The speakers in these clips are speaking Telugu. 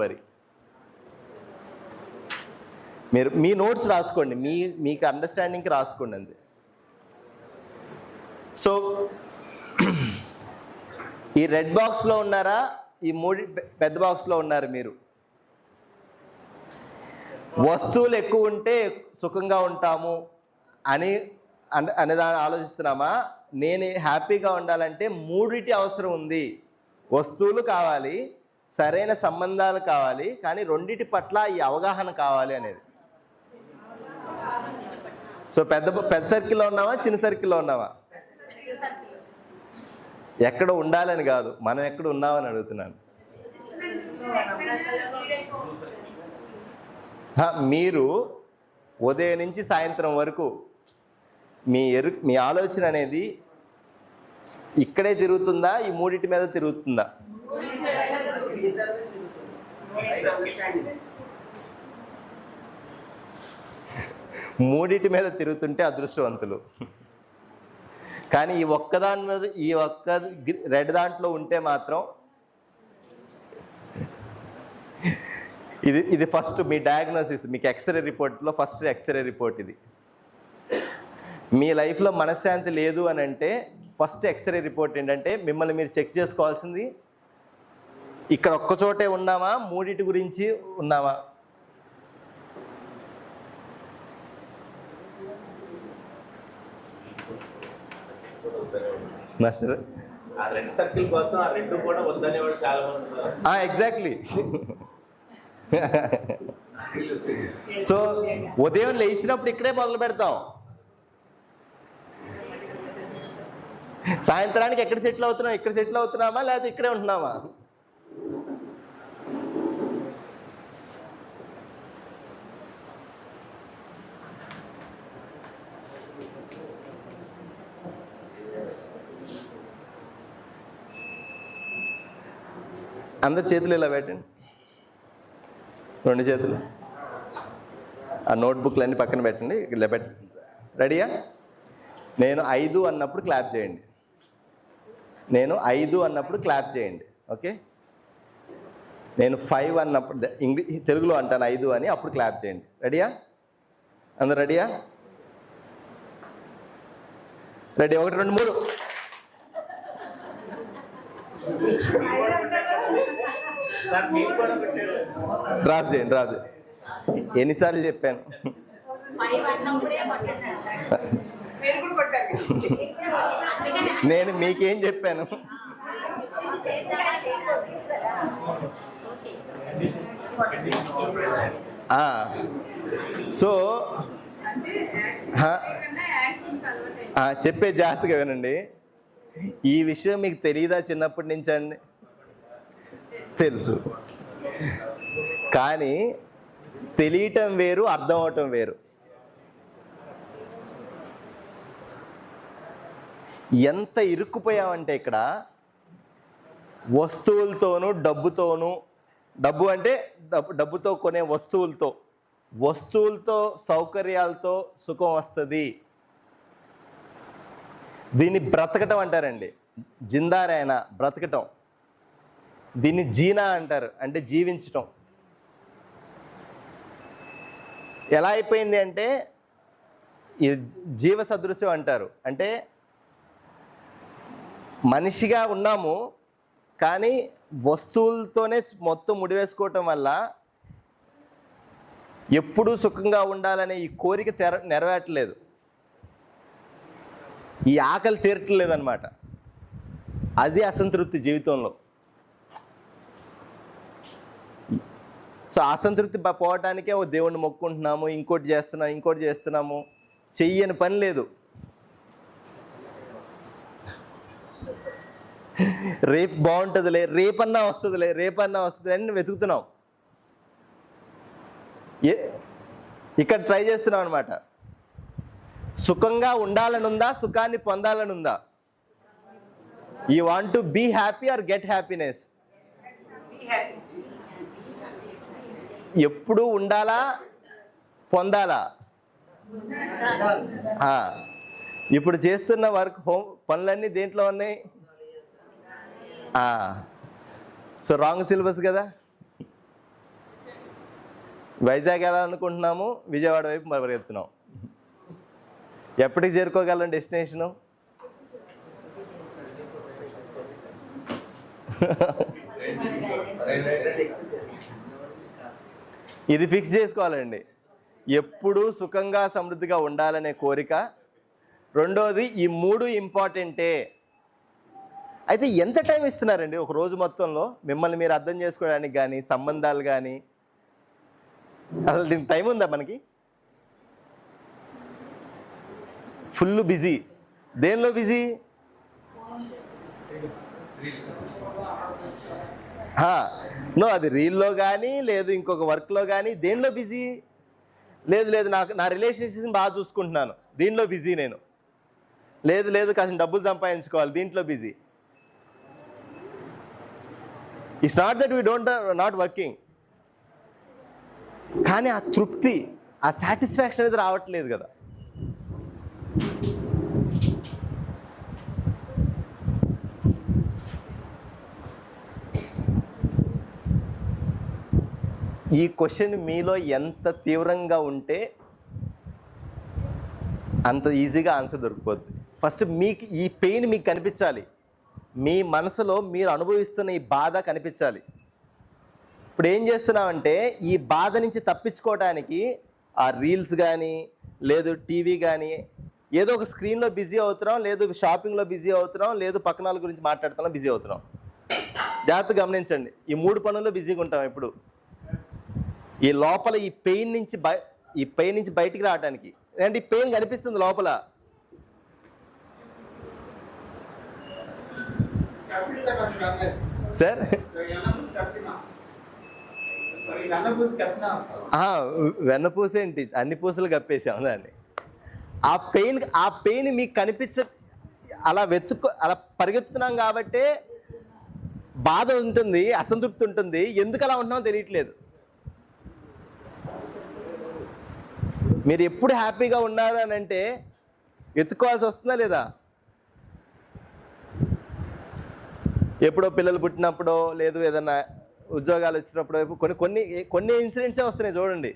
వరి మీరు మీ నోట్స్ రాసుకోండి మీ మీకు అండర్స్టాండింగ్కి రాసుకోండి అంతే. సో ఈ రెడ్ బాక్స్లో ఉన్నారా? ఈ మూడు పెద్ద బాక్స్లో ఉన్నారు మీరు. వస్తువులు ఎక్కువ ఉంటే సుఖంగా ఉంటాము అని అనే దాన్ని ఆలోచిస్తున్నామా? నేను హ్యాపీగా ఉండాలంటే మూడిటి అవసరం ఉంది. వస్తువులు కావాలి సరైన సంబంధాలు కావాలి కానీ రెండిటి పట్ల ఈ అవగాహన కావాలి అనేది. సో పెద్ద పెద్ద సర్కిల్లో ఉన్నావా చిన్న సర్కిల్లో ఉన్నావా? ఎక్కడ ఉండాలని కాదు మనం ఎక్కడ ఉన్నామని అడుగుతున్నాను. మీరు ఉదయం నుంచి సాయంత్రం వరకు మీ ఎరు మీ ఆలోచన అనేది ఇక్కడే తిరుగుతుందా ఈ మూడింటి మీద తిరుగుతుందా? మూడింటి మీద తిరుగుతుంటే అదృష్టవంతులు. కానీ ఈ ఒక్కదాని మీద ఈ ఒక్క రెడ్ దాంట్లో ఉంటే మాత్రం ఇది ఇది ఫస్ట్ మీ డయాగ్నోసిస్ మీకు ఎక్స్రే రిపోర్ట్లో ఫస్ట్ ఎక్స్రే రిపోర్ట్ ఇది. మీ లైఫ్లో మనశ్శాంతి లేదు అని అంటే ఫస్ట్ ఎక్స్రే రిపోర్ట్ ఏంటంటే మిమ్మల్ని మీరు చెక్ చేసుకోవాల్సింది ఇక్కడ ఒక్క చోటే ఉన్నామా? మూడిటి గురించి ఉన్నామా? మాస్టర్? ఆ రెడ్ సర్కిల్ కోసం ఆ రెండు కూడా వద్దనే వాళ్ళు చాలా మంది ఉన్నారు ఎగ్జాక్ట్లీ. సో ఉదయం లేచినప్పుడు ఇక్కడే మొదలు పెడతాం. సాయంత్రానికి ఎక్కడ సెటిల్ అవుతున్నాం? ఇక్కడ సెటిల్ అవుతున్నామా? లేకపోతే ఇక్కడే ఉంటున్నామా? అందరి చేతులు ఇలా పెట్టండి. రెండు చేతులు. ఆ నోట్బుక్లు అన్ని పక్కన పెట్టండి. ఇలా పెట్టండి రెడీయా? నేను ఐదు అన్నప్పుడు క్లాప్ చేయండి. నేను ఐదు అన్నప్పుడు క్లాప్ చేయండి. ఓకే? నేను ఫైవ్ అన్నప్పుడు ఇంగ్లీష్ తెలుగులో అంటాను ఐదు అని అప్పుడు క్లాప్ చేయండి. రెడీయా? అందరు రెడీయా? రెడీ. ఒకటి రెండు మూడు. డ్రాప్ చేయండి డ్రాప్ చేయండి. ఎన్నిసార్లు చెప్పాను? నేను మీకేం చెప్పాను? ఆ, సో చెప్పే జాగ్రత్తగా వినండి. ఈ విషయం మీకు తెలియదా చిన్నప్పటి నుంచి అండి? తెలుసు. కానీ తెలియటం వేరు అర్థం అవటం వేరు. ఎంత ఇరుక్కుపోయామంటే ఇక్కడ వస్తువులతోనూ డబ్బుతోనూ డబ్బు అంటే డబ్బు డబ్బుతో కొనే వస్తువులతో వస్తువులతో సౌకర్యాలతో సుఖం వస్తుంది. దీన్ని బ్రతకటం అంటారండి. జిందారైన బ్రతకటం. దీన్ని జీనా అంటారు అంటే జీవించటం. ఎలా అయిపోయింది అంటే జీవ సదృశ్యం అంటారు. అంటే మనిషిగా ఉన్నాము కానీ వస్తువులతోనే మొత్తం ముడివేసుకోవటం వల్ల ఎప్పుడూ సుఖంగా ఉండాలనే ఈ కోరిక తెర నెరవేరట్లేదు. ఈ ఆకలి తీరట్లేదు అనమాట అది అసంతృప్తి జీవితంలో. సో అసంతృప్తి పోవటానికే ఓ దేవుణ్ణి మొక్కుంటున్నాము ఇంకోటి చేస్తున్నాం ఇంకోటి చేస్తున్నాము. చెయ్యని పని లేదు. రేపు బాగుంటుందిలే రేపన్నా వస్తుందిలే రేపన్నా వస్తుంది అని వెతుకుతున్నాం ఏ ఇక్కడ ట్రై చేస్తున్నాం అనమాట సుఖంగా ఉండాలని ఉందా సుఖాన్ని పొందాలని ఉందా you want to be happy or get happiness ఎప్పుడు ఉండాలా? పొందాలా? ఇప్పుడు చేస్తున్న వర్క్ హోమ్ పనులన్నీ దేంట్లో ఉన్నాయి? సో రాంగ్ సిలబస్ కదా? వైజాగ్ వెళ్ళాలనుకుంటున్నాము విజయవాడ వైపు పరిగెత్తున్నాం. ఎప్పటికి చేరుకోగలం డెస్టినేషను? ఇది ఫిక్స్ చేసుకోవాలండి. ఎప్పుడూ సుఖంగా సమృద్ధిగా ఉండాలనే కోరిక. రెండోది ఈ మూడు ఇంపార్టెంటే. అయితే ఎంత టైం ఇస్తున్నారండి ఒక రోజు మొత్తంలో? మిమ్మల్ని మీరు అర్థం చేసుకోవడానికి కానీ సంబంధాలు కానీ అసలు దీనికి టైం ఉందా మనకి? Full busy. దేనిలో బిజీ? నో అది రీల్లో కానీ లేదు ఇంకొక వర్క్లో కానీ దేనిలో బిజీ? లేదు లేదు నాకు నా రిలేషన్షిప్ని బాగా చూసుకుంటున్నాను. దీనిలో బిజీ నేను. లేదు లేదు కాసిన డబ్బులు సంపాదించుకోవాలి దీంట్లో busy. It's not that we don't not working కానీ ఆ తృప్తి ఆ సాటిస్ఫాక్షన్ అనేది రావట్లేదు కదా. ఈ క్వశ్చన్ మీలో ఎంత తీవ్రంగా ఉంటే అంత ఈజీగా ఆన్సర్ దొరికిపోద్ది. ఫస్ట్ మీకు ఈ పెయిన్ మీకు కనిపించాలి. మీ మనసులో మీరు అనుభవిస్తున్న ఈ బాధ కనిపించాలి. ఇప్పుడు ఏం చేస్తున్నామంటే ఈ బాధ నుంచి తప్పించుకోవడానికి ఆ రీల్స్ కానీ లేదు టీవీ కానీ ఏదో ఒక స్క్రీన్లో బిజీ అవుతున్నాం లేదు షాపింగ్లో బిజీ అవుతున్నాం లేదు పక్కనాల గురించి మాట్లాడుతున్నాం బిజీ అవుతున్నాం. జాగ్రత్త గమనించండి. ఈ మూడు పనుల్లో బిజీగా ఉంటాం ఇప్పుడు ఈ లోపల ఈ పెయిన్ నుంచి బయ ఈ పెయిన్ నుంచి బయటికి రావడానికి అంటే ఈ పెయిన్ కనిపిస్తుంది లోపల. సార్? వెన్న వెన్నపూస ఏంటి? అన్ని పూసలు కప్పేసాం దాన్ని. ఆ పెయిన్ ఆ పెయిన్ మీకు కనిపించ అలా వెతుక్కు అలా పరిగెత్తుతున్నాం కాబట్టే బాధ ఉంటుంది అసంతృప్తి ఉంటుంది. ఎందుకు అలా ఉంటున్నామో తెలియట్లేదు. మీరు ఎప్పుడు హ్యాపీగా ఉన్నారు అని అంటే ఎత్తుకోవాల్సి వస్తుందా లేదా? ఎప్పుడో పిల్లలు పుట్టినప్పుడో లేదు ఏదన్నా ఉద్యోగాలు వచ్చినప్పుడో కొన్ని కొన్ని కొన్ని ఇన్సిడెంట్సే వస్తున్నాయి చూడండి.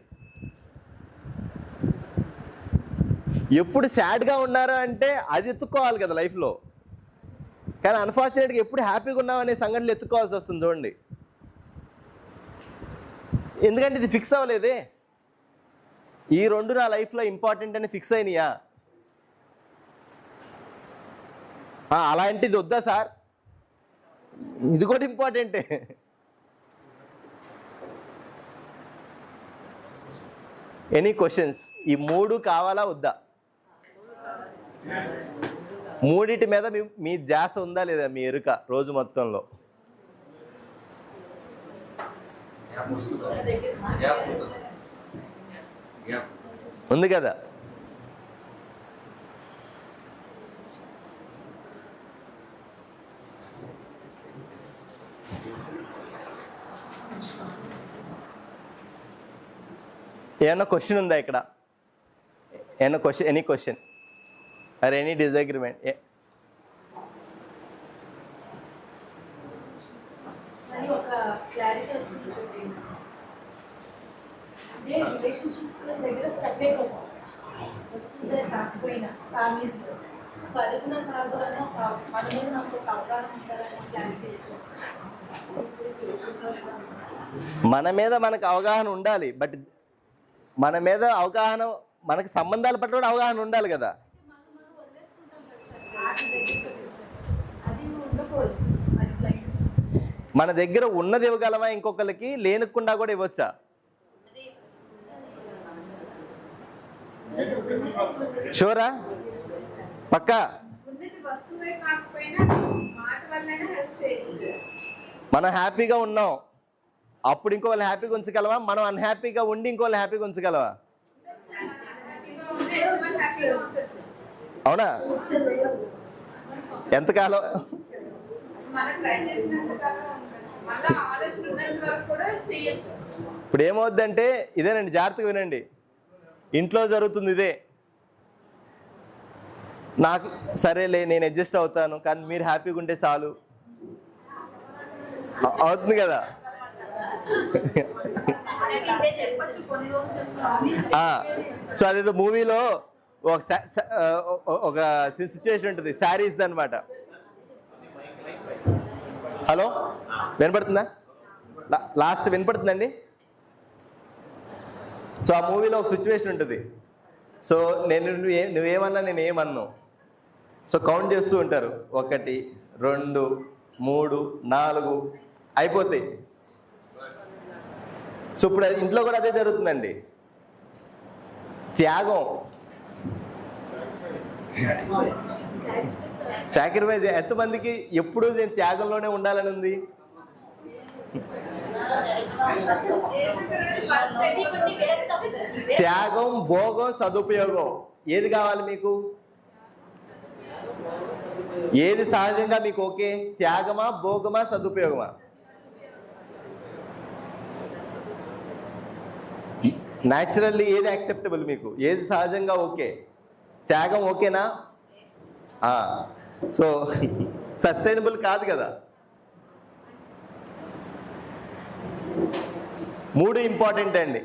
ఎప్పుడు సాడ్గా ఉన్నారా అంటే అది ఎత్తుక్కోవాలి కదా లైఫ్లో. కానీ అన్ఫార్చునేట్గా ఎప్పుడు హ్యాపీగా ఉన్నాం అనే సంఘటనలు ఎత్తుకోవాల్సి వస్తుంది చూడండి. ఎందుకంటే ఇది ఫిక్స్ అవ్వలేదే? ఈ రెండు నా లైఫ్లో ఇంపార్టెంట్ అని ఫిక్స్ అయినాయా? అలాంటిది వద్దా సార్? ఇది కూడా ఇంపార్టెంటే ఎనీ క్వశ్చన్స్ ఈ మూడు కావాలా వద్దా? మూడిటి మీద మీ మీ ధ్యాస ఉందా లేదా మీ ఎరుక రోజు మొత్తంలో? ఉంది కదా? ఏమన్నా క్వశ్చన్ ఉందా ఇక్కడ? ఏమన్నా question any question or any disagreement అని ఒక క్లారిటీ వచ్చింది అదే రిలేషన్షిప్స్ దగ్గర స్టక్ అయిపోతాం. వస్తుందే కాకపోయినా కాదు అని ఒక మన మీద నాకు ఒక అవగాహన ఉంటుందని క్లారిటీ మన మీద మనకు అవగాహన ఉండాలి బట్ మన మీద అవగాహన మనకి సంబంధాల పట్ల కూడా అవగాహన ఉండాలి కదా. మన దగ్గర ఉన్నది ఇవ్వగలమా ఇంకొకరికి లేనకుండా కూడా ఇవ్వచ్చా? షూరా? పక్కా? మనం హ్యాపీగా ఉన్నాం. అప్పుడు ఇంకో వాళ్ళు హ్యాపీగా ఉంచగలవా? మనం అన్హ్యాపీగా ఉండి ఇంకో వాళ్ళు హ్యాపీగా ఉంచగలవా? అవునా? ఎంతకాలం ఇప్పుడు ఏమవుద్దంటే ఇదేనండి జాగ్రత్తగా వినండి. ఇంట్లో జరుగుతుంది ఇదే. నాకు సరేలే నేను అడ్జస్ట్ అవుతాను కానీ మీరు హ్యాపీగా ఉంటే చాలు. అవుతుంది కదా? సో అదేదో మూవీలో ఒక ఒక సిచ్యువేషన్ ఉంటుంది శారీస్ అనమాట హలో? వినపడుతుందా? లాస్ట్ వినపడుతుందండి? సో ఆ మూవీలో ఒక సిచ్యువేషన్ ఉంటుంది. సో నేను నువ్వు నువ్వేమన్నా నేను ఏమన్నాను సో కౌంట్ చేస్తూ ఉంటారు. ఒకటి రెండు మూడు నాలుగు అయిపోతాయి. సో ఇప్పుడు ఇంట్లో కూడా అదే జరుగుతుందండి. త్యాగం. సాక్రిఫైస్ ఎంతమందికి ఎప్పుడు నేను త్యాగంలోనే ఉండాలని ఉంది? త్యాగం భోగం సదుపయోగం. ఏది కావాలి మీకు? ఏది సహజంగా మీకు ఓకే? త్యాగమా భోగమా సదుపయోగమా? న్యాచురల్లీ ఏది యాక్సెప్టబుల్ మీకు? ఏది సహజంగా ఓకే? త్యాగం ఓకేనా? సో సస్టైనబుల్ కాదు కదా. మూడు ఇంపార్టెంట్ అండి.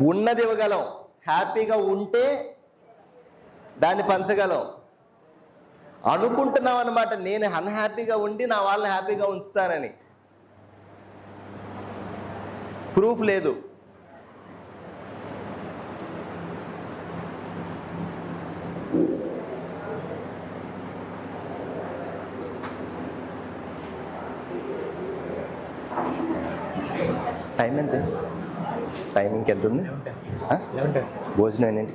ఉన్నది ఇవ్వగలం. హ్యాపీగా ఉంటే దాన్ని పంచగలం. అనుకుంటున్నాం అనమాట నేను అన్హ్యాపీగా ఉండి నా వాళ్ళని హ్యాపీగా ఉంచుతానని. ప్రూఫ్ లేదు. టైం ఎంత? టైమింగ్కి ఎంత ఉంది? భోజనం ఏంటి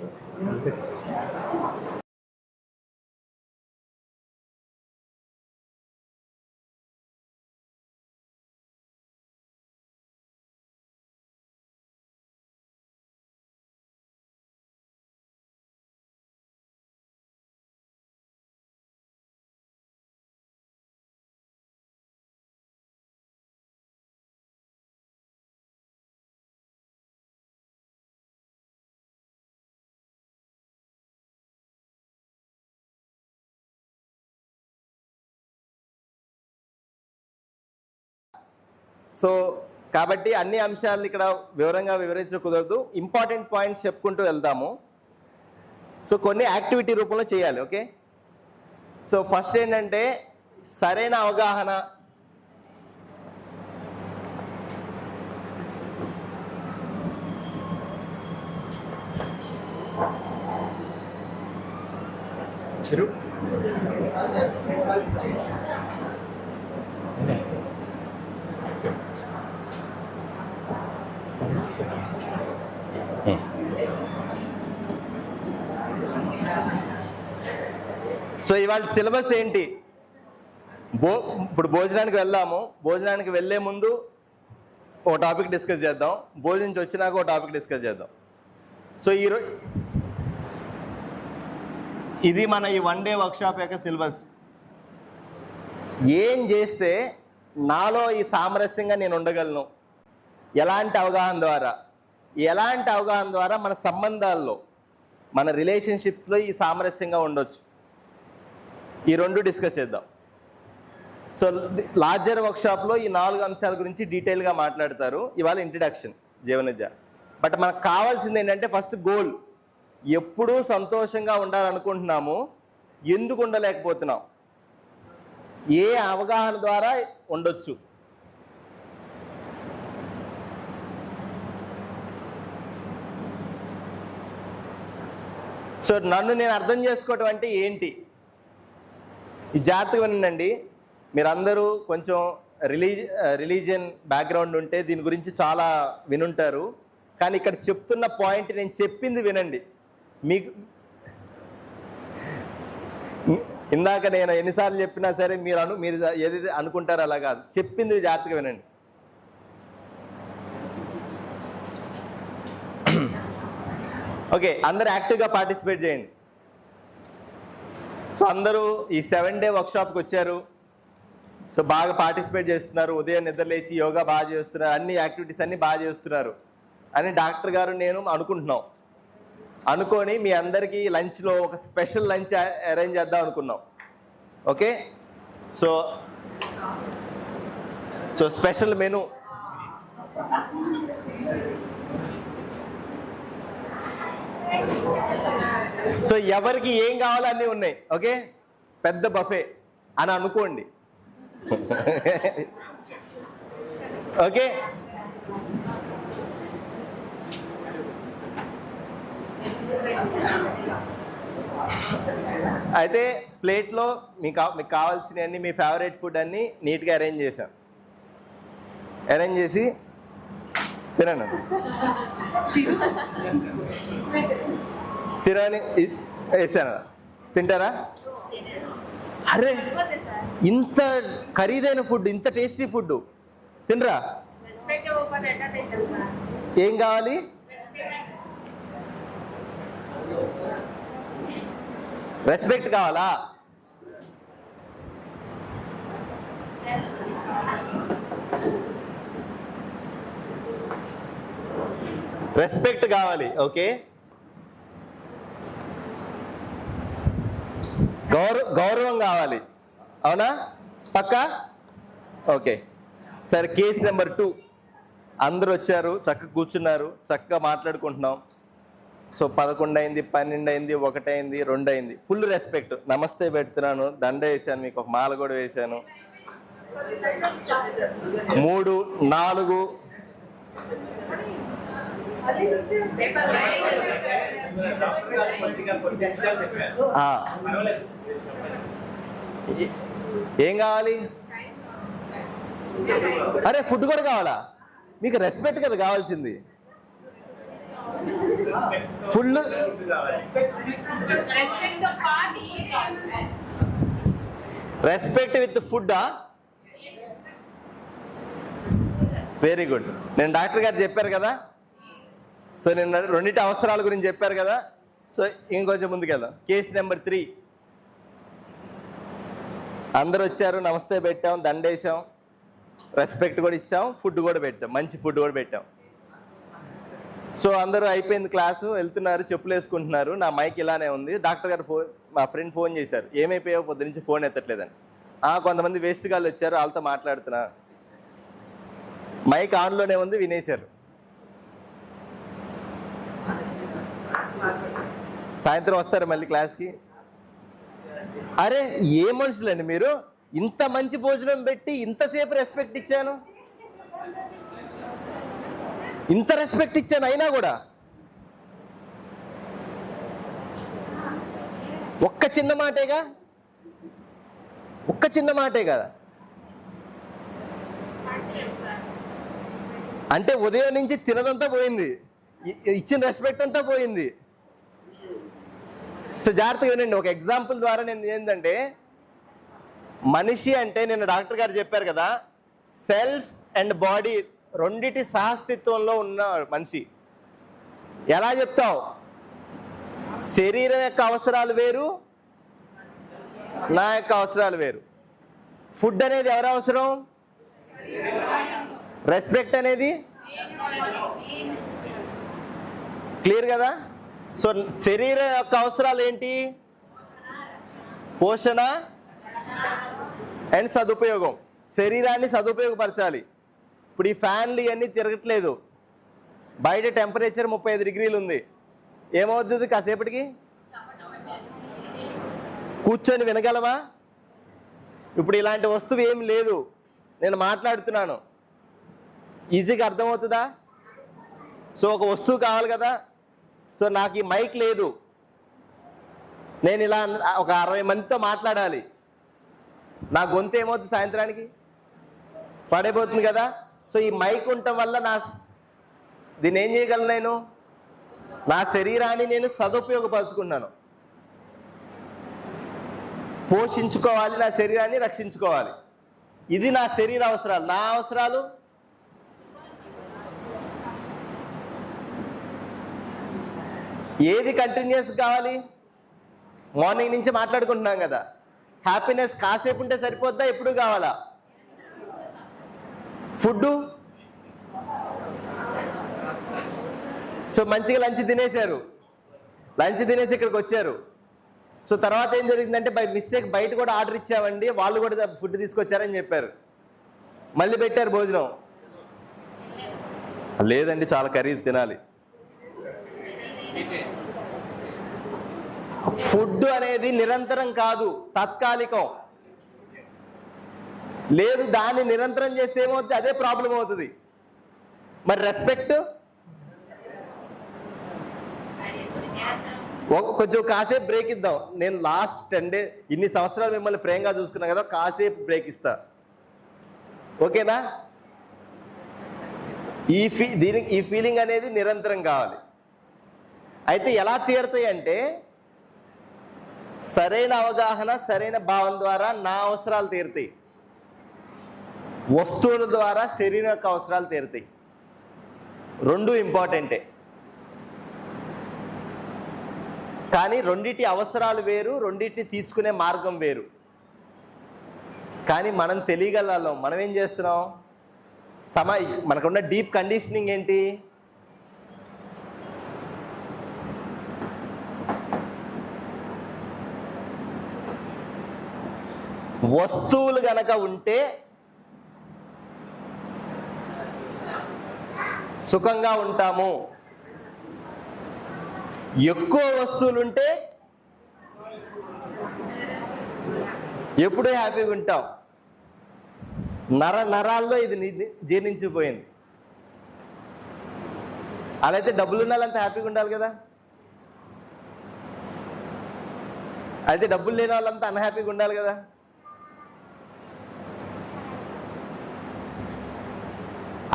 సో కాబట్టి అన్ని అంశాలు ఇక్కడ వివరంగా వివరించడం కుదరదు ఇంపార్టెంట్ పాయింట్స్ చెప్పుకుంటూ వెళ్దాము. సో కొన్ని యాక్టివిటీ రూపంలో చేయాలి ఓకే? సో ఫస్ట్ ఏంటంటే సరైన అవగాహన. చిరు. సో ఇవాళ సిలబస్ ఏంటి? భో ఇప్పుడు భోజనానికి వెళ్దాము. భోజనానికి వెళ్ళే ముందు ఓ టాపిక్ డిస్కస్ చేద్దాం. భోజనం నుంచి వచ్చినాక ఓ టాపిక్ డిస్కస్ చేద్దాం. సో ఈరోజు ఇది మన ఈ వన్ డే వర్క్షాప్ యొక్క సిలబస్. ఏం చేస్తే నాలో ఈ సామరస్యంగా నేను ఉండగలను? ఎలాంటి అవగాహన ద్వారా? ఎలాంటి అవగాహన ద్వారా మన సంబంధాల్లో మన రిలేషన్షిప్స్లో ఈ సామరస్యంగా ఉండొచ్చు? ఈ రెండు డిస్కస్ చేద్దాం. సో లార్జర్ వర్క్షాప్లో ఈ నాలుగు అంశాల గురించి డీటెయిల్గా మాట్లాడతారు. ఇవాళ ఇంట్రడక్షన్ జీవనజ బట్ మనకు కావాల్సింది ఏంటంటే ఫస్ట్ గోల్ ఎప్పుడూ సంతోషంగా ఉండాలనుకుంటున్నాము ఎందుకు ఉండలేకపోతున్నాం? ఏ అవగాహన ద్వారా ఉండొచ్చు? సో నన్ను నేను అర్థం చేసుకోవటం అంటే ఏంటి? ఈ జాగ్రత్తగా వినండి మీరందరూ కొంచెం రిలీజ్ రిలీజియన్ బ్యాక్గ్రౌండ్ ఉంటే దీని గురించి చాలా వినుంటారు. కానీ ఇక్కడ చెప్తున్న పాయింట్ నేను చెప్పింది వినండి. మీకు ఇందాక నేను ఎన్నిసార్లు చెప్పినా సరే మీరు అను మీరు ఏది అనుకుంటారో అలా కాదు. చెప్పింది జాగ్రత్తగా వినండి. ఓకే అందరు యాక్టివ్గా పార్టిసిపేట్ చేయండి. సో అందరూ ఈ సెవెన్ డే వర్క్షాప్కి వచ్చారు. సో బాగా పార్టిసిపేట్ చేస్తున్నారు. ఉదయం నిద్ర లేచి యోగా బాగా చేస్తున్నారు. అన్ని యాక్టివిటీస్ అన్ని బాగా చేస్తున్నారు. అని డాక్టర్ గారు నేను అనుకుంటున్నాం. అనుకొని మీ అందరికీ లంచ్లో ఒక స్పెషల్ లంచ్ అరేంజ్ చేద్దాం అనుకున్నాం. Okay? So so special menu. So ఎవరికి ఏం కావాలో అన్నీ ఉన్నాయి ఓకే పెద్ద బఫే అని అనుకోండి. ఓకే అయితే ప్లేట్లో మీకు మీకు కావాల్సినవన్నీ మీ ఫేవరెట్ ఫుడ్ అన్నీ నీట్గా అరేంజ్ చేశాం. అరేంజ్ చేసి తినండి తినని వేసాను తింటారా? అరే ఇంత ఖరీదైన ఫుడ్ ఇంత టేస్టీ ఫుడ్. తినరా? ఏం కావాలి? రెస్పెక్ట్ కావాలా? రెస్పెక్ట్ కావాలి ఓకే? గౌరవ గౌరవం కావాలి. అవునా? పక్కా? ఓకే. సరే కేసు నెంబర్ టూ. అందరూ వచ్చారు చక్కగా కూర్చున్నారు చక్కగా మాట్లాడుకుంటున్నాం. సో పదకొండు అయింది పన్నెండు అయింది ఒకటి అయింది రెండు అయింది ఫుల్ రెస్పెక్ట్. నమస్తే పెడుతున్నాను దండ వేసాను మీకు ఒక మాల కూడా వేసాను మూడు నాలుగు ఏం కావాలి? అరే ఫుడ్ కూడా కావాలా? మీకు రెస్పెక్ట్ కదా కావాల్సింది. ఫుల్ రెస్పెక్ట్ రెస్పెక్ట్ విత్ ఫుడ్డా వెరీ గుడ్ నేను డాక్టర్ గారు చెప్పారు కదా సో నేను రెండింటి అవసరాల గురించి చెప్పారు కదా. సో ఇంకొంచెం ముందుకెళ్దాం. Case number three. అందరు వచ్చారు నమస్తే పెట్టాం దండేసాం. రెస్పెక్ట్ కూడా ఇచ్చాం ఫుడ్ కూడా పెట్టాం. మంచి ఫుడ్ కూడా పెట్టాం. సో అందరూ అయిపోయింది క్లాసు వెళ్తున్నారు చెప్పులు వేసుకుంటున్నారు. నా మైక్ ఇలానే ఉంది. డాక్టర్ గారు ఫోన్ మా ఫ్రెండ్ ఫోన్ చేశారు. ఏమైపోయావు పొద్దు నుంచి ఫోన్ ఎత్తట్లేదని. కొంతమంది వేస్ట్ గాళ్ళు వచ్చారు వాళ్ళతో మాట్లాడుతున్నా. మైక్ ఆన్లోనే ఉంది వినేశారు. సాయంత్రం వస్తారు మళ్ళీ క్లాస్కి అరే ఏ మనుషులండి మీరు? ఇంత మంచి భోజనం పెట్టి ఇంతసేపు రెస్పెక్ట్ ఇచ్చాను. ఇంత రెస్పెక్ట్ ఇచ్చాను అయినా కూడా. ఒక్క చిన్న మాటేగా? ఒక్క చిన్న మాటే కదా? అంటే ఉదయం నుంచి తినదంతా పోయింది. ఇచ్చిన రెస్పెక్ట్ అంతా పోయింది. సో జాగ్రత్తగా వినండి ఒక ఎగ్జాంపుల్ ద్వారా నేను ఏంటంటే మనిషి అంటే నేను డాక్టర్ గారు చెప్పారు కదా సెల్ఫ్ అండ్ బాడీ రెండిటి సహస్థిత్వంలో ఉన్న మనిషి. ఎలా చెప్తావు? శరీరం యొక్క అవసరాలు వేరు నా యొక్క అవసరాలు వేరు. ఫుడ్ అనేది ఎవరు అవసరం? రెస్పెక్ట్ అనేది? క్లియర్ కదా? సో శరీర యొక్క అవసరాలు ఏంటి? పోషణ అండ్ సదుపయోగం. శరీరాన్ని సదుపయోగపరచాలి. ఇప్పుడు ఈ ఫ్యాన్లు ఇవన్నీ తిరగట్లేదు. బయట టెంపరేచర్ ముప్పై ఐదు డిగ్రీలు ఉంది. ఏమవుతుంది కాసేపటికి? కూర్చొని వినగలవా? ఇప్పుడు ఇలాంటి వస్తువు ఏం లేదు. నేను మాట్లాడుతున్నాను. ఈజీగా అర్థమవుతుందా? సో ఒక వస్తువు కావాలి కదా. సో నాకు ఈ మైక్ లేదు. నేను ఇలా ఒక అరవై మందితో మాట్లాడాలి. నా గొంతు ఏమవుతుంది సాయంత్రానికి? పడైపోతుంది కదా? సో ఈ మైక్ ఉండటం వల్ల నా దీన్ని ఏం చేయగలను నేను? నా శరీరాన్ని నేను సదుపయోగపరుచుకున్నాను. పోషించుకోవాలి నా శరీరాన్ని రక్షించుకోవాలి. ఇది నా శరీర అవసరాలు. నా అవసరాలు ఏది కంటిన్యూస్ కావాలి? మార్నింగ్ నుంచి మాట్లాడుకుంటున్నాం కదా. హ్యాపీనెస్ కాసేపు ఉంటే సరిపోద్దా? ఎప్పుడు కావాలా? ఫుడ్ సో మంచిగా లంచ్ తినేశారు. లంచ్ తినేసి ఇక్కడికి వచ్చారు. సో తర్వాత ఏం జరిగిందంటే బై మిస్టేక్ బయట కూడా ఆర్డర్ ఇచ్చామండి. వాళ్ళు కూడా ఫుడ్ తీసుకొచ్చారని చెప్పారు. మళ్ళీ పెట్టారు భోజనం. లేదండి చాలా ఖరీదు తినాలి. ఫుడ్ అనేది నిరంతరం కాదు తాత్కాలికం. లేదు దాన్ని నిరంతరం చేస్తే ఏమవుతుంది? అదే ప్రాబ్లం అవుతుంది. మరి రెస్పెక్ట్? కొంచెం కాసేపు బ్రేక్ ఇద్దాం. నేను లాస్ట్ టెన్ డే ఇన్ని సంవత్సరాలు మిమ్మల్ని ప్రేమగా చూసుకున్నా కదా కాసేపు బ్రేక్ ఇస్తా. ఓకేనా? ఈ ఫీ దీనికి ఈ ఫీలింగ్ అనేది నిరంతరం కావాలి. అయితే ఎలా తీరుతాయి అంటే సరైన అవగాహన సరైన భావం ద్వారా నా అవసరాలు తీరుతాయి. వస్తువుల ద్వారా శరీరం యొక్క అవసరాలు తీరుతాయి. రెండు ఇంపార్టెంటే. కానీ రెండిటి అవసరాలు వేరు రెండింటిని తీసుకునే మార్గం వేరు. కానీ మనం తెలియగలం మనం ఏం చేస్తున్నాం? సమ మనకున్న డీప్ కండిషనింగ్ ఏంటి? వస్తువులు గనక ఉంటే సుఖంగా ఉంటాము. ఎక్కువ వస్తువులు ఉంటే ఎప్పుడూ హ్యాపీగా ఉంటాం. నర నరాల్లో ఇది జీర్ణించిపోయింది. అలా అయితే డబ్బులు ఉన్న హ్యాపీగా ఉండాలి కదా. అయితే డబ్బులు లేని వాళ్ళంతా అన్హ్యాపీగా ఉండాలి కదా.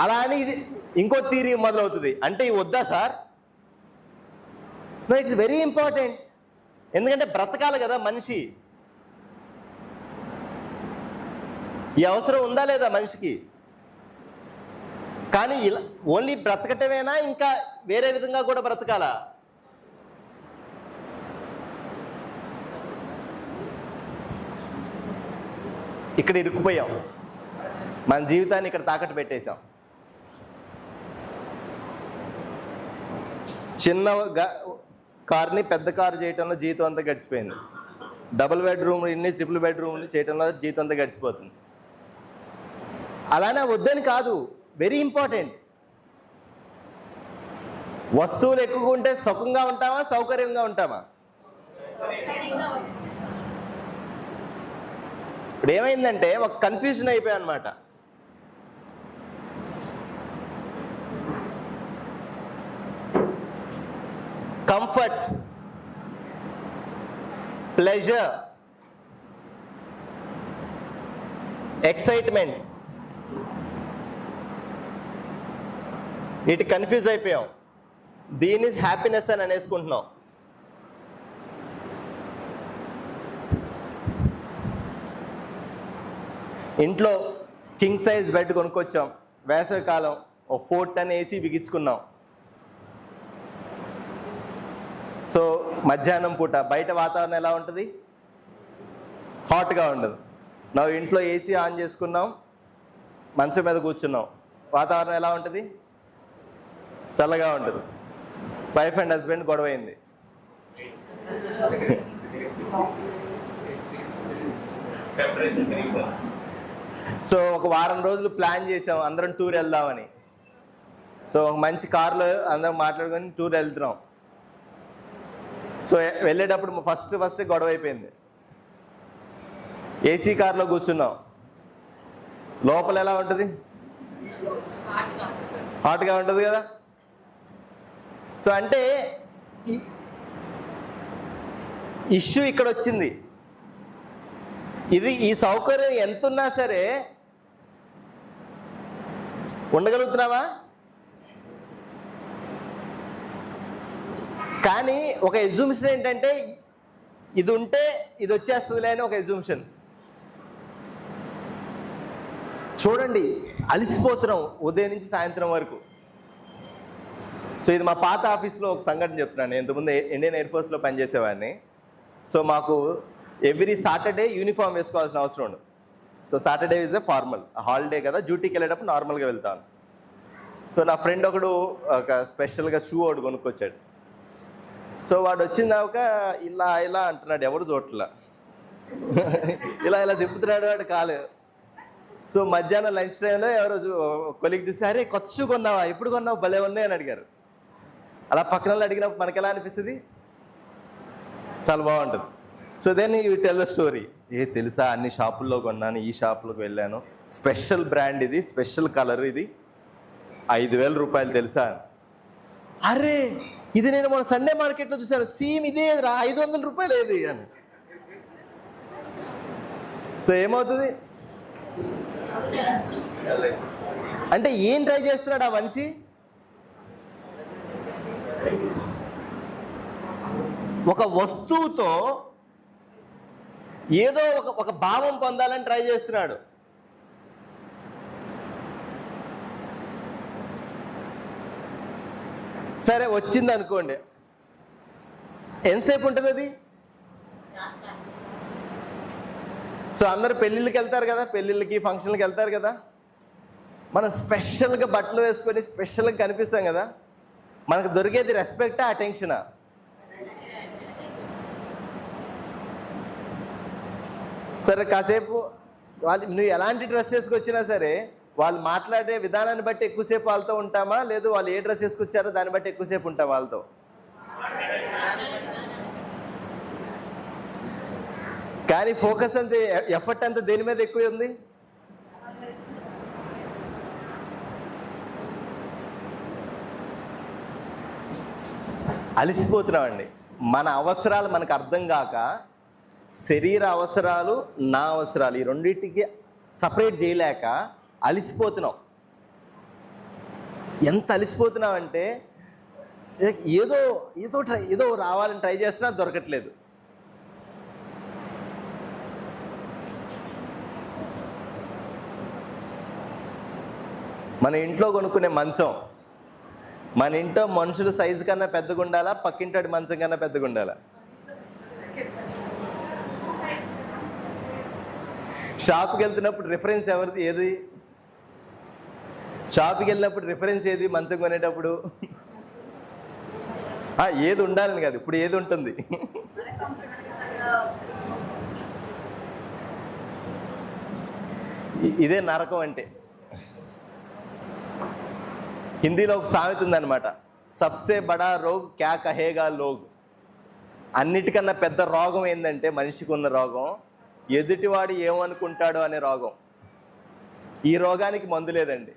అలా అని ఇది ఇంకో థీరీ మొదలవుతుంది. అంటే ఇవి వద్దా sir? No it's very important ఎందుకంటే బ్రతకాలి కదా మనిషి. ఈ అవసరం ఉందా లేదా మనిషికి? కానీ ఇలా ఓన్లీ బ్రతకటమేనా ఇంకా వేరే విధంగా కూడా బ్రతకాలా? ఇక్కడ ఇరుక్కుపోయాం. మన జీవితాన్ని ఇక్కడ తాకట్టు పెట్టేశాం. చిన్న కార్ని పెద్ద కారు చేయటంలో జీతం అంతా గడిచిపోయింది. డబుల్ బెడ్రూమ్ ఇన్ని ట్రిపుల్ బెడ్రూమ్ని చేయటంలో జీతం అంతా గడిచిపోతుంది. అలానే వద్దని కాదు వెరీ ఇంపార్టెంట్. వస్తువులు ఎక్కువగా ఉంటే సుఖంగా ఉంటామా సౌకర్యంగా ఉంటామా? ఇప్పుడు ఏమైందంటే ఒక కన్ఫ్యూజన్ అయిపోయా అనమాట కంఫర్ట్ ప్లెజర్ ఎక్సైట్మెంట్ ఇటు కన్ఫ్యూజ్ అయిపోయాం. దీని హ్యాపీనెస్ అని అనేసుకుంటున్నాం. ఇంట్లో కింగ్ సైజ్ బెడ్ కొనుక్కొచ్చాం. వేసవికాలం ఒక ఫోర్ టన్ ఏసీ బిగించుకున్నాం. సో మధ్యాహ్నం పూట బయట వాతావరణం ఎలా ఉంటుంది? హాట్గా ఉండదు. నా ఇంట్లో ఏసీ ఆన్ చేసుకున్నాం మంచం మీద కూర్చున్నాం. వాతావరణం ఎలా ఉంటుంది? చల్లగా ఉంటుంది. వైఫ్ అండ్ హస్బెండ్ గొడవ అయింది సో ఒక వారం రోజులు ప్లాన్ చేసాం అందరం టూర్ వెళ్దామని. సో ఒక మంచి కార్లో అందరం మాట్లాడుకొని టూర్ వెళ్తున్నాం. సో వెళ్ళేటప్పుడు ఫస్ట్ ఫస్ట్ గొడవ అయిపోయింది. ఏసీ కార్లో కూర్చున్నాం. లోపల ఎలా ఉంటుంది? హాట్గా ఉంటుంది కదా. సో అంటే ఇష్యూ ఇక్కడ వచ్చింది. ఇది ఈ సౌకర్యం ఎంత ఉన్నా సరే ఉండగలుగుతున్నావా? కానీ ఒక ఎగ్జూమిషన్ ఏంటంటే ఇది ఉంటే ఇది వచ్చేస్తుందిలే అని ఒక ఎగ్జూమిషన్ చూడండి అలసిపోతున్నాం ఉదయం నుంచి సాయంత్రం వరకు. సో ఇది మా పాత ఆఫీస్లో ఒక సంఘటన చెప్తున్నాను. ఇంతకుముందు ఇండియన్ ఎయిర్ ఫోర్స్లో పనిచేసేవాడిని. సో మాకు ఎవ్రీ సాటర్డే యూనిఫామ్ వేసుకోవాల్సిన అవసరం ఉండదు. So Saturday is a formal holiday కదా డ్యూటీకి వెళ్ళేటప్పుడు నార్మల్గా వెళ్తాను. సో నా ఫ్రెండ్ ఒకడు ఒక స్పెషల్గా షూ ఒకటి కొనుక్కొచ్చాడు. సో వాడు వచ్చిందాక ఇలా ఇలా అంటున్నాడు ఎవరు చోట్ల ఇలా ఇలా తిప్పుతున్నాడు వాడు కాలు. సో మధ్యాహ్నం లంచ్ టైంలో ఎవరో కొలికి చూసి అరే కొత్త షూ కొన్నావా? ఎప్పుడు కొన్నావు? భలే ఉన్నాయి అని అడిగారు. అలా పక్కన వాళ్ళు అడిగినప్పుడు మనకి ఎలా అనిపిస్తుంది? చాలా బాగుంటుంది. So then you tell the story ఏ తెలుసా? అన్ని షాపుల్లో కొన్నాను ఈ షాపులోకి వెళ్ళాను. స్పెషల్ బ్రాండ్ ఇది స్పెషల్ కలర్ ఇది. ఐదు వేల రూపాయలు తెలుసా? అరే ఇది నేను మన సండే మార్కెట్లో చూశాను. సీమ్ ఇదే రా ఐదు వందల రూపాయలు ఏది అని. సో ఏమవుతుంది? అంటే ఏం ట్రై చేస్తున్నాడు ఆ మనిషి? ఒక వస్తువుతో ఏదో ఒక ఒక భావం పొందాలని ట్రై చేస్తున్నాడు. సరే వచ్చింది అనుకోండి ఎంతసేపు ఉంటుంది అది? సో అందరు పెళ్ళిళ్ళకి వెళ్తారు కదా పెళ్ళిళ్ళకి ఫంక్షన్లకి వెళ్తారు కదా. మనం స్పెషల్గా బట్టలు వేసుకొని స్పెషల్గా కనిపిస్తాం కదా. మనకు దొరికేది రెస్పెక్టా అటెన్షనా? సరే కాసేపు వాళ్ళు నువ్వు ఎలాంటి డ్రెస్ వేసుకొచ్చినా సరే వాళ్ళు మాట్లాడే విధానాన్ని బట్టి ఎక్కువసేపు వాళ్ళతో ఉంటామా? లేదు వాళ్ళు ఏ డ్రెస్ వేసుకొచ్చారో దాన్ని బట్టి ఎక్కువసేపు ఉంటాం వాళ్ళతో. కానీ ఫోకస్ అంతే ఎఫర్ట్ అంతా దేని మీద ఎక్కువ ఉంది? అలసిపోతున్నామండి. మన అవసరాలు మనకు అర్థం కాక శరీర అవసరాలు నా అవసరాలు ఈ రెండింటికి సపరేట్ చేయలేక అలిసిపోతున్నావు. ఎంత అలిసిపోతున్నాం అంటే ఏదో ఏదో ట్రై ఏదో రావాలని ట్రై చేస్తున్నా దొరకట్లేదు. మన ఇంట్లో కొనుక్కునే మంచం మన ఇంట్లో మనుషుల సైజు కన్నా పెద్దగా ఉండాలా పక్కింటి మంచం కన్నా పెద్దగా ఉండాలా? షాప్కి వెళ్తున్నప్పుడు రిఫరెన్స్ ఎవరిది? ఏది? షాప్కి వెళ్ళినప్పుడు రిఫరెన్స్ ఏది? మంచం కొనేటప్పుడు? ఆ, ఏది ఉండాలని కాదు. ఇప్పుడు ఏది ఉంటుంది? ఇదే నరకం అంటే. హిందీలో ఒక సామెత ఉందన్నమాట. సబ్సే బడా రోగ్ క్యా కహేగా లోగ్. అన్నిటికన్నా పెద్ద రోగం ఏంటంటే మనిషికి ఉన్న రోగం. ఎదుటివాడు ఏమనుకుంటాడు అనే రోగం. ఈ రోగానికి మందు లేదండి.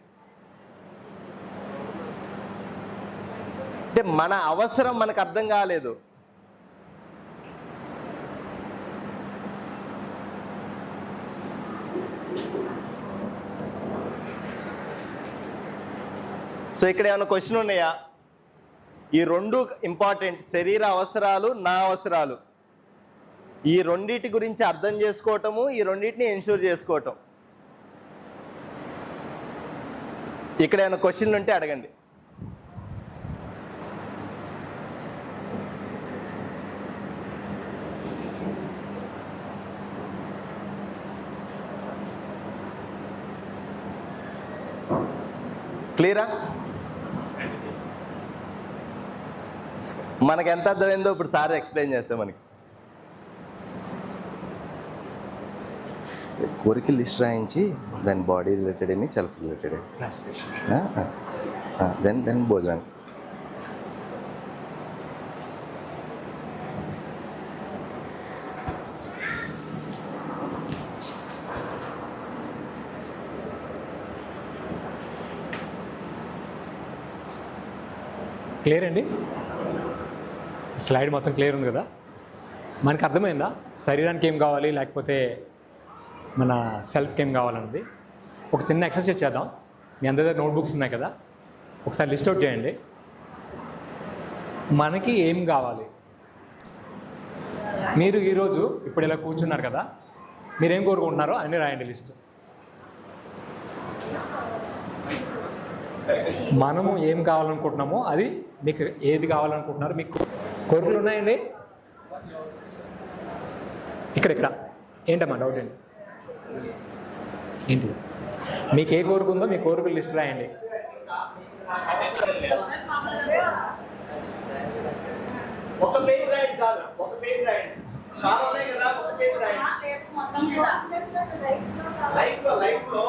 అంటే మన అవసరం మనకు అర్థం కాలేదు. సో ఇక్కడ ఏమైనా క్వశ్చన్ ఉన్నాయా? ఈ రెండు ఇంపార్టెంట్ శరీర అవసరాలు నా అవసరాలు. ఈ రెండింటి గురించి అర్థం చేసుకోవటము ఈ రెండింటిని ఎన్షూర్ చేసుకోవటం. ఇక్కడ ఏమైనా క్వశ్చన్లు ఉంటే అడగండి. క్లియరా? మనకి ఎంత అర్థమైందో ఇప్పుడు సార్ ఎక్స్ప్లెయిన్ చేస్తే మనకి. కోరిక లిస్ట్ రాయించి దాని బాడీ రిలేటెడ్ అని సెల్ఫ్ రిలేటెడ్ దెన్ దెన్ భోజనం క్లియర్ అండి? స్లైడ్ మొత్తం క్లియర్ ఉంది కదా? మనకి అర్థమైందా? శరీరానికి ఏం కావాలి? లేకపోతే మన సెల్ఫ్కి ఏం కావాలన్నది? ఒక చిన్న ఎక్సర్సైజ్ చేద్దాం. మీ అందరి దగ్గర నోట్బుక్స్ ఉన్నాయి కదా? ఒకసారి లిస్ట్ అవుట్ చేయండి. మనకి ఏం కావాలి? మీరు ఈరోజు ఇప్పుడు ఇలా కూర్చున్నారు కదా? మీరేం కోరుకుంటున్నారో అన్నీ రాయండి లిస్ట్. మనము ఏం కావాలనుకుంటున్నామో అది మీకు ఏది కావాలనుకుంటున్నారో? మీకు కోరికలు ఉన్నాయండి? ఇక్కడ ఇక్కడ. ఏంటమ్మా డౌట్ ఏంటి? ఏంటి మీకు ఏ కోరిక ఉందో మీ కోరికలు లిస్ట్ రాయండి. ఒక పేజ్ రాయండి చాలు. ఒక పేజ్ రాయండి. చాలా ఉన్నాయి కదా ఒక పేజ్ రాయండి. మొత్తం లైఫ్లో లైఫ్లో